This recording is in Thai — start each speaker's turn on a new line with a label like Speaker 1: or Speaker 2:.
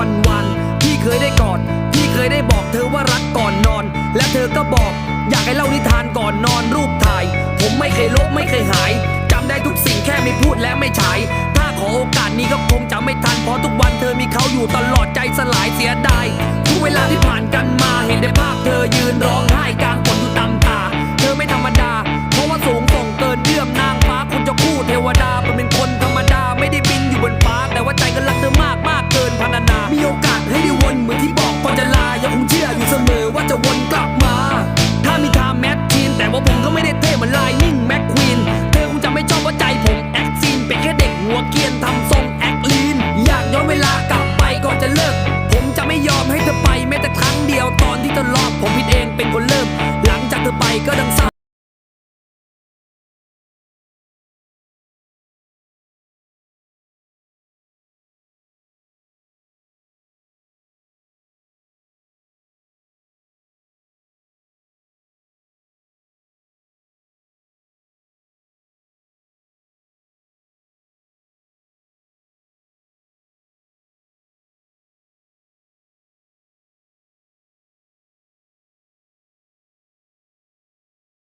Speaker 1: วันวันพี่เคยได้กอดพี่เคยได้บอกเธอว่ารักก่อนนอน และเธอก็บอกอยากให้เล่านิทานก่อนนอนรูปถ่าย ผมไม่เคยลบไม่เคยหายจำได้ทุกสิ่งแค่ไม่พูดและไม่ใช่ถ้าขอโอกาสนี้ก็คงจะไม่ทันเพราะทุกวันเธอมีเขาอยู่ตลอดใจสลายเสียดายทุกเวลาที่ผ่านกันมาเห็นได้ภาพเธอยืนร้อง นเหมือนที่บอกก่อนจะลายังคงเชื่ออยู่เสมอว่าจะวนกลับมา ถ้ามีทม์แมชชีนแต่ว่าผมก็ไม่ได้เท่เหมือนไลนิ่งแม็กควีนเธอคงจะไม่ชอบว่าใจผมแอคซีนเป็นแค่เด็กหัวเกียนทำทรงแอคลีนอยากย้อนเวลากลับไปก่อนจะเลิก ผมจะไม่ยอมให้เธอไปแม้แต่ครั้งเดียวตอนที่เธอรอบผมผิดเองเป็นคนเริ่ม หลังจากเธอไปก็ดัง